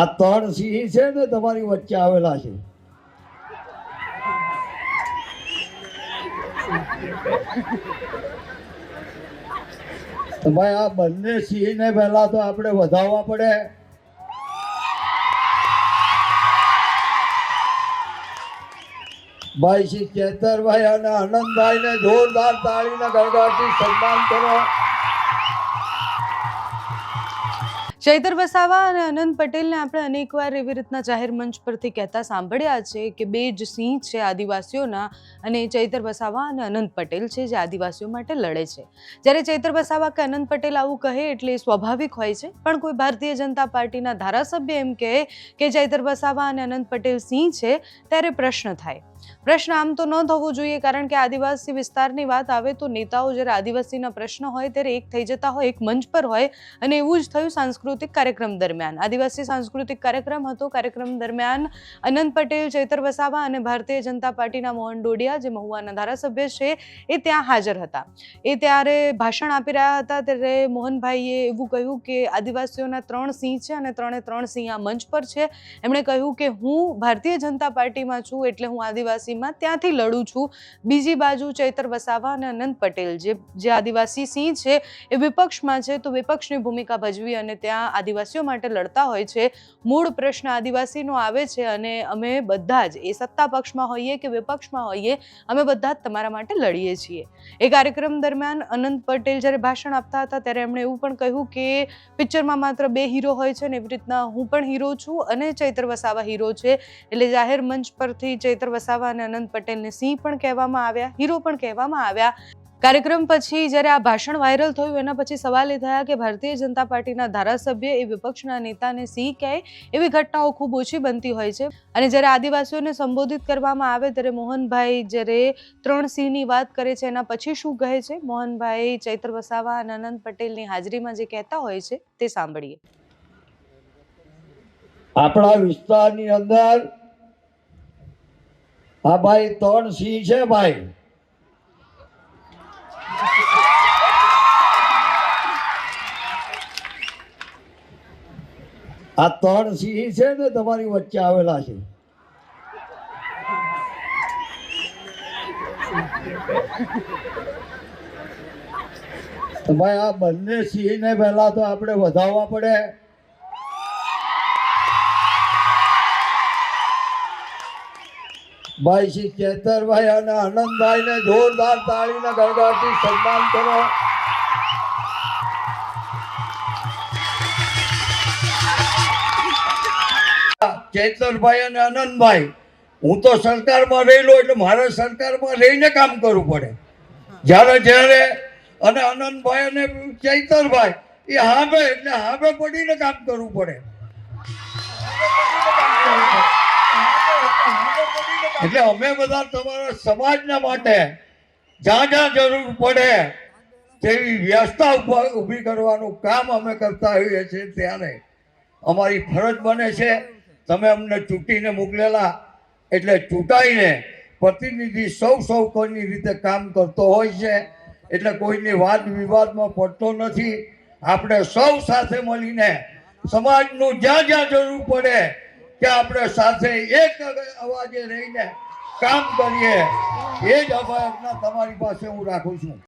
આ ત્રણ સિંહ છે ને, તમારી વચ્ચે આવેલા છે. તો ભાઈ, આ બંને સિંહને પહેલા તો આપણે વધાવવા પડે. ભાઈ, શ્રી ચેતરભાઈ અને આનંદભાઈને જોરદાર તાળીને ગણગાટી સન્માન કરો. ચૈતર વસાવા અને અનંત પટેલને આપણે અનેકવાર એવી રીતના જાહેર મંચ પરથી કહેતા સાંભળ્યા છે કે બે જ સિંહ છે આદિવાસીઓના અને ચૈતર વસાવા અને અનંત પટેલ છે જે આદિવાસીઓ માટે લડે છે. જ્યારે ચૈતર વસાવા કે અનંત પટેલ આવું કહે એટલે સ્વાભાવિક હોય છે. પણ કોઈ ભારતીય જનતા પાર્ટીના ધારાસભ્ય એમ કહે કે ચૈતર વસાવા અને અનંત પટેલ સિંહ છે, ત્યારે પ્રશ્ન થાય. પ્રશ્ન આમ તો ન થવો જોઈએ, કારણ કે આદિવાસી વિસ્તારની વાત આવે તો નેતાઓ જ્યારે આદિવાસીના પ્રશ્ન હોય ત્યારે એક થઈ જતા હોય, એક મંચ પર હોય અને એવું જ થયું સાંસ્કૃતિક કાર્યક્રમ દરમિયાન. આદિવાસી સાંસ્કૃતિક કાર્યક્રમ હતો. કાર્યક્રમ દરમિયાન અનંત પટેલ, ચૈતર વસાવા અને ભારતીય જનતા પાર્ટીના મોહન ડોડિયા, જે મહુવાના ધારાસભ્ય છે, એ ત્યાં હાજર હતા. એ ત્યારે ભાષણ આપી રહ્યા હતા. ત્યારે મોહનભાઈએ એવું કહ્યું કે આદિવાસીઓના ત્રણ સિંહ છે અને ત્રણે ત્રણ સિંહ આ મંચ પર છે. એમણે કહ્યું કે હું ભારતીય જનતા પાર્ટીમાં છું એટલે હું આદિવાસીમાં ત્યાંથી લડું છું. બીજી બાજુ ચૈતર વસાવા અને અનંત પટેલ, જે જે આદિવાસી સિંહ છે એ વિપક્ષમાં છે, તો વિપક્ષની ભૂમિકા ભજવી અને ત્યાં આદિવાસીઓ માટે લડતા હોય છે. મૂળ પ્રશ્ન આદિવાસીનો આવે છે અને અમે બધા જ, એ સત્તા પક્ષમાં હોઈએ કે વિપક્ષમાં હોઈએ, અમે બધા જ તમારા માટે લડીએ છીએ. એ કાર્યક્રમ દરમિયાન અનંત પટેલ જ્યારે ભાષણ આપતા હતા, ત્યારે એમણે એવું પણ કહ્યું કે પિક્ચરમાં માત્ર બે હીરો હોય છે ને એવી રીતના હું પણ હીરો છું અને ચૈતર વસાવા હીરો છે. એટલે જાહેર મંચ પરથી ચૈતર વસાવા અને અનંત પટેલને સિંહ પણ કહેવામાં આવ્યા, હીરો પણ કહેવામાં આવ્યા. કાર્યક્રમ પછી જ્યારે આ ભાષણ વાયરલ થયું, એના પછી સવાલ એ થયા કે ભારતીય જનતા પાર્ટીના ધારાસભ્ય એ વિપક્ષના નેતાને સિંહ કહે, એવી ઘટનાઓ ખૂબ ઓછી બનતી હોય છે. અને જ્યારે આદિવાસીઓને સંબોધિત કરવામાં આવે ત્યારે મોહનભાઈ જ્યારે ત્રણ સિંહની વાત કરે છે, એના પછી શું કહે છે? મોહનભાઈ, ચૈત્ર વસાવા અને અનંત પટેલની હાજરીમાં જે કહેતા હોય છે, તે સાંભળીએ. આપણા વિસ્તારની અંદર આ ભાઈ ત્રણ સિંહ છે ભાઈ. આ ત્રણ સિંહ છે ને તમારી વચ્ચે આવેલા છે. ભાઈ આ બંને સિંહને પહેલા તો આપણે વધાવવા પડે. ભાઈ શ્રી ચેતરભાઈ અને આનંદભાઈને જોરદાર તાળીના ગળગાટથી સન્માન કરો. ચેતરભાઈ અને આનંદભાઈ, હું તો સરકારમાં રહેલો એટલે મારે સરકારમાં રહીને કામ કરવું પડે. જ્યારે જ્યારે અને આનંદભાઈ અને ચૈતરભાઈ, એ હાંભે એટલે હાંભે પડીને કામ કરવું પડે. એટલે અમે બધા તમારા સમાજના માટે જ્યાં જ્યાં જરૂર પડે તેવી વ્યવસ્થા ઊભી કરવાનું કામ અમે કરતા હોઈએ છીએ ત્યારે અમારી ફરજ બને છે. તમે અમને ચૂંટીને મોકલેલા એટલે ચૂંટાઈને પ્રતિનિધિ સૌ સૌ કોઈની રીતે કામ કરતો હોય છે. એટલે કોઈની વાદ વિવાદમાં પડતો નથી. આપણે સૌ સાથે મળીને સમાજનું જ્યાં જ્યાં જરૂર પડે ત્યાં આપણે સાથે એક અવાજે રહીને કામ કરીએ. એ જ અભયજ્ઞા તમારી પાસે હું રાખું છું.